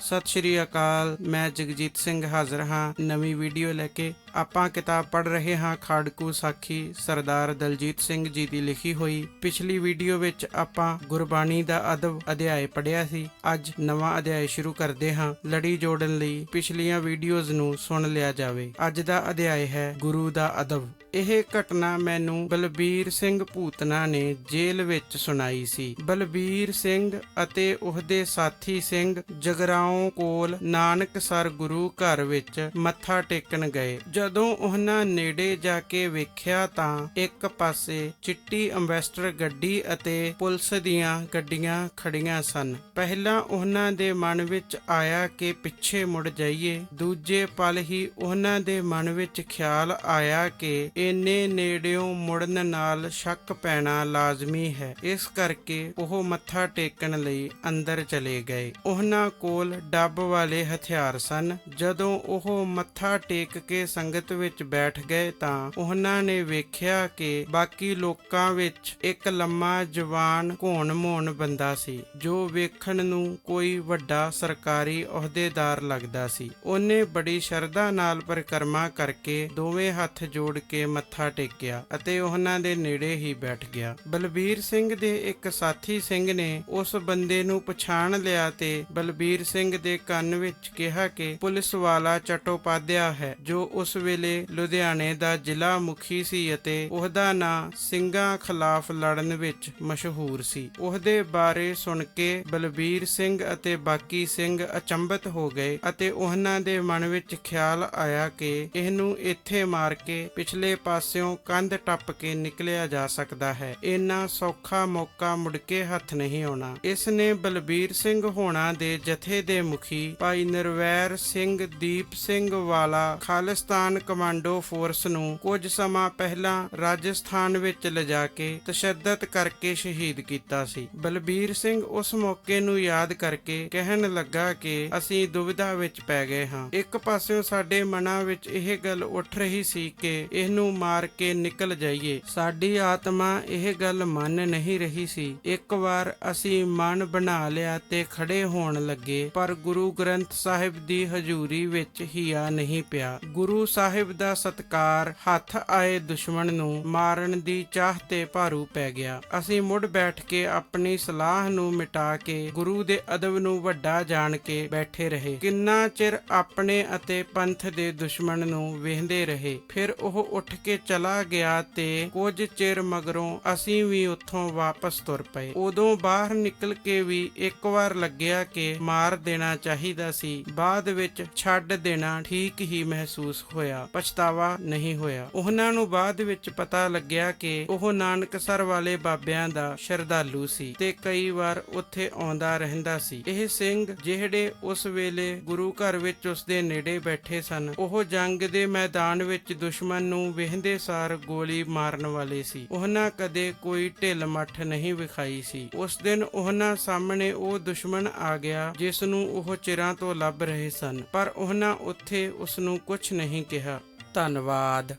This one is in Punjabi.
ਸਤਿ ਸ਼੍ਰੀ ਅਕਾਲ, ਮੈਂ ਜਗਜੀਤ ਸਿੰਘ ਹਾਜ਼ਰ ਹਾਂ। ਨਵੀਂ ਵੀਡੀਓ ਲੈ ਕੇ ਆਪਾਂ ਕਿਤਾਬ ਪੜ੍ਹ ਰਹੇ ਹਾਂ ਖਾੜਕੂ ਸਾਖੀ ਸਰਦਾਰ ਦਲਜੀਤ ਸਿੰਘ ਜੀ ਦੀ ਲਿਖੀ ਹੋਈ। ਪਿਛਲੀ ਵੀਡੀਓ ਵਿੱਚ ਆਪਾਂ ਗੁਰਬਾਣੀ ਦਾ ਅਦਬ ਅਧਿਆਇ ਪੜ੍ਹਿਆ ਸੀ। ਅੱਜ ਨਵਾਂ ਅਧਿਆਇ ਸ਼ੁਰੂ ਕਰਦੇ ਹਾਂ। ਲੜੀ ਜੋੜਨ ਲਈ ਪਿਛਲੀਆਂ ਵੀਡੀਓਜ਼ ਨੂੰ ਸੁਣ ਲਿਆ ਜਾਵੇ। ਅੱਜ ਦਾ ਅਧਿਆਇ ਹੈ ਗੁਰੂ ਦਾ ਅਦਬ। ਇਹ ਘਟਨਾ ਮੈਨੂੰ ਬਲਬੀਰ ਸਿੰਘ ਭੂਤਨਾ ਨੇ ਜੇਲ੍ਹ ਵਿੱਚ ਸੁਣਾਈ ਸੀ। ਬਲਬੀਰ ਸਿੰਘ ਅਤੇ ਉਹਦੇ ਸਾਥੀ ਸਿੰਘ ਜਗਰਾਉਂ ਕੋਲ ਨਾਨਕਸਰ ਗੁਰੂ ਘਰ ਵਿੱਚ ਮੱਥਾ ਟੇਕਣ ਗਏ। ਜਦੋਂ ਉਹਨਾਂ ਨੇੜੇ ਜਾ ਕੇ ਵੇਖਿਆ ਤਾਂ ਇੱਕ ਪਾਸੇ ਚਿੱਟੀ ਅੰਬੈਸਟਰ ਗੱਡੀ ਅਤੇ ਪੁਲਿਸ ਦੀਆਂ ਗੱਡੀਆਂ ਖੜੀਆਂ ਸਨ। ਪਹਿਲਾਂ ਉਹਨਾਂ ਦੇ ਮਨ ਵਿੱਚ ਆਇਆ ਕਿ ਪਿੱਛੇ ਮੁੜ ਜਾਈਏ। ਦੂਜੇ ਪਲ ਹੀ ਉਹਨਾਂ ਦੇ ਮਨ ਵਿੱਚ ਖਿਆਲ ਆਇਆ ਕਿ ਇੰਨੇ ਨੇੜਿਓਂ ਮੁੜਨ ਨਾਲ ਸ਼ੱਕ ਪੈਣਾ ਲਾਜ਼ਮੀ ਹੈ। ਇਸ ਕਰਕੇ ਉਹ ਮੱਥਾ ਟੇਕਣ ਲਈ ਅੰਦਰ ਚਲੇ ਗਏ। ਉਹਨਾਂ ਕੋਲ ਡੱਬ ਵਾਲੇ ਹਥਿਆਰ ਸਨ। ਜਦੋਂ ਉਹ ਮੱਥਾ ਟੇਕ ਕੇ ਸੰਗਤ ਵਿੱਚ ਬੈਠ ਗਏ ਤਾਂ ਉਹਨਾਂ ਨੇ ਵੇਖਿਆ ਕਿ ਬਾਕੀ ਲੋਕਾਂ ਵਿੱਚ ਇੱਕ ਲੰਮਾ ਜਵਾਨ ਘੋਣ ਮੋਣ ਬੰਦਾ ਸੀ, ਜੋ ਵੇਖਣ ਨੂੰ ਕੋਈ ਵੱਡਾ ਸਰਕਾਰੀ ਅਹੁਦੇਦਾਰ ਲੱਗਦਾ ਸੀ। ਉਹਨੇ ਬੜੀ ਸ਼ਰਧਾ ਨਾਲ ਪਰਿਕਰਮਾ ਕਰਕੇ ਦੋਵੇਂ ਹੱਥ ਜੋੜ ਕੇ ਮੱਥਾ ਟੇਕਿਆ ਅਤੇ ਉਹਨਾਂ ਦੇ ਨੇੜੇ ਹੀ ਬੈਠ ਗਿਆ। ਬਲਬੀਰ ਸਿੰਘ ਦੇ ਇੱਕ ਸਾਥੀ ਸਿੰਘ ਨੇ ਉਸ ਬੰਦੇ ਨੂੰ ਪਛਾਣ ਲਿਆ ਤੇ ਬਲਬੀਰ ਸਿੰਘ ਦੇ ਕੰਨ ਵਿੱਚ ਕਿਹਾ ਕਿ ਪੁਲਿਸ ਵਾਲਾ ਚਟੋਪਾਧਿਆ ਹੈ, ਜੋ ਉਸ ਵੇਲੇ ਲੁਧਿਆਣੇ ਦਾ ਜ਼ਿਲ੍ਹਾ ਮੁਖੀ ਸੀ ਅਤੇ ਉਹਦਾ ਨਾਂ ਸਿੰਘਾਂ ਖਿਲਾਫ ਲੜਨ ਵਿੱਚ ਮਸ਼ਹੂਰ ਸੀ। ਉਹਦੇ ਬਾਰੇ ਸੁਣ ਕੇ ਬਲਬੀਰ ਸਿੰਘ ਅਤੇ ਬਾਕੀ ਸਿੰਘ ਅਚੰਭਤ ਹੋ ਗਏ ਅਤੇ ਉਹਨਾਂ ਦੇ ਮਨ ਵਿੱਚ ਖਿਆਲ ਆਇਆ ਕਿ ਇਹਨੂੰ ਇੱਥੇ ਮਾਰ ਕੇ ਪਿਛਲੇ ਪਾਸਿਓਂ ਕੰਧ ਟੱਪ ਕੇ ਨਿਕਲਿਆ ਜਾ ਸਕਦਾ ਹੈ। ਇੰਨਾ ਸੌਖਾ ਮੌਕਾ ਮੁੜ ਕੇ ਹੱਥ ਨਹੀਂ ਆਉਣਾ। ਇਸ ਨੇ ਬਲਬੀਰ ਸਿੰਘ ਹੋਣਾ ਦੇ ਜਥੇ ਦੇ ਮੁਖੀ, ਭਾਈ ਨਿਰਵੈਰ ਸਿੰਘ, ਦੀਪ ਸਿੰਘ ਵਾਲਾ, ਖਾਲਿਸਤਾਨ ਕਮਾਂਡੋ ਫੋਰਸ ਨੂੰ ਕੁਝ ਸਮਾਂ ਪਹਿਲਾਂ ਰਾਜਸਥਾਨ ਵਿੱਚ ਲਿਜਾ ਕੇ ਤਸ਼ੱਦਦ ਕਰਕੇ ਸ਼ਹੀਦ ਕੀਤਾ ਸੀ। ਬਲਬੀਰ ਸਿੰਘ ਉਸ ਮੌਕੇ ਨੂੰ ਯਾਦ ਕਰਕੇ ਕਹਿਣ ਲੱਗਾ ਕਿ ਅਸੀਂ ਦੁਵਿਧਾ ਵਿੱਚ ਪੈ ਗਏ ਹਾਂ। ਇੱਕ ਪਾਸਿਓਂ ਸਾਡੇ ਮਨਾਂ ਵਿੱਚ ਇਹ ਗੱਲ ਉੱਠ ਰਹੀ ਸੀ ਕਿ ਇਹਨੂੰ ਮਾਰ ਕੇ ਨਿਕਲ ਜਾਈਏ। ਸਾਡੀ ਆਤਮਾ ਇਹ ਗੱਲ ਮੰਨ ਨਹੀਂ ਰਹੀ ਸੀ। ਇੱਕ ਵਾਰ ਅਸੀਂ ਮਨ ਬਣਾ ਲਿਆ ਤੇ ਖੜੇ ਹੋਣ ਲੱਗੇ, ਪਰ ਗੁਰੂ ਗ੍ਰੰਥ ਸਾਹਿਬ ਦੀ ਹਜ਼ੂਰੀ ਵਿੱਚ ਹਿਆ ਨਹੀਂ ਪਿਆ। ਗੁਰੂ ਸਾਹਿਬ ਦਾ ਸਤਕਾਰ ਹੱਥ ਆਏ ਦੁਸ਼ਮਣ ਨੂੰ ਮਾਰਨ ਦੀ ਚਾਹ ਤੇ ਭਾਰੂ ਪੈ ਗਿਆ। ਅਸੀਂ ਮੁੜ ਬੈਠ ਕੇ ਆਪਣੀ ਸਲਾਹ ਨੂੰ ਮਿਟਾ ਕੇ ਗੁਰੂ ਦੇ ਅਦਬ ਨੂੰ ਵੱਡਾ ਜਾਣ ਕੇ ਬੈਠੇ ਰਹੇ। ਕਿੰਨਾ ਚਿਰ ਆਪਣੇ ਅਤੇ ਪੰਥ ਦੇ ਦੁਸ਼ਮਣ ਨੂੰ ਵੇਖਦੇ ਰਹੇ, ਫਿਰ ਉਹ ਉੱਠ ਕੇ ਚਲਾ ਗਿਆ ਤੇ ਕੁਝ ਚਿਰ ਮਗਰੋਂ ਅਸੀਂ ਵੀ ਉੱਥੋਂ ਵਾਪਸ ਤੁਰ ਪਏ। ਉਦੋਂ ਬਾਹਰ ਨਿਕਲ ਕੇ ਵੀ ਇੱਕ ਵਾਰ ਲੱਗਿਆ ਕਿ ਮਾਰ ਦੇਣਾ ਚਾਹੀਦਾ ਸੀ। ਬਾਅਦ ਵਿੱਚ ਛੱਡ ਦੇਣਾ ਠੀਕ ਹੀ ਮਹਿਸੂਸ ਹੋਇਆ, ਪਛਤਾਵਾ ਨਹੀਂ ਹੋਇਆ। ਉਹਨਾਂ ਨੂੰ ਬਾਅਦ ਵਿੱਚ ਪਤਾ ਲੱਗਿਆ ਕਿ ਉਹ ਨਾਨਕਸਰ ਵਾਲੇ ਬਾਬਿਆਂ ਦਾ ਸ਼ਰਧਾਲੂ ਸੀ ਤੇ ਕਈ ਵਾਰ ਉੱਥੇ ਆਉਂਦਾ ਰਹਿੰਦਾ ਸੀ। ਇਹ ਸਿੰਘ ਜਿਹੜੇ ਉਸ ਵੇਲੇ ਗੁਰੂ ਘਰ ਵਿੱਚ ਉਸ ਦੇ ਨੇੜੇ ਬੈਠੇ ਸਨ, ਉਹ ਜੰਗ ਦੇ ਮੈਦਾਨ ਵਿੱਚ ਦੁਸ਼ਮਣ ਨੂੰ ਵੇਖਦੇ ਸਾਰ ਗੋਲੀ ਮਾਰਨ ਵਾਲੇ ਸੀ। ਉਹਨਾਂ ਕਦੇ ਕੋਈ ਢਿੱਲ ਮੱਠ ਨਹੀਂ ਵਿਖਾਈ ਸੀ। ਉਸ ਦਿਨ ਉਹਨਾਂ ਸਾਹਮਣੇ ਉਹ ਦੁਸ਼ਮਣ ਆ ਗਿਆ, ਜਿਸ ਨੂੰ ਉਹ ਚਿਰਾਂ ਤੋਂ ਲੱਭ ਰਹੇ ਸਨ, ਪਰ ਉਹਨਾਂ ਉੱਥੇ ਉਸ ਨੂੰ ਕੁਝ ਨਹੀਂ ਕਿਹਾ। ਧੰਨਵਾਦ।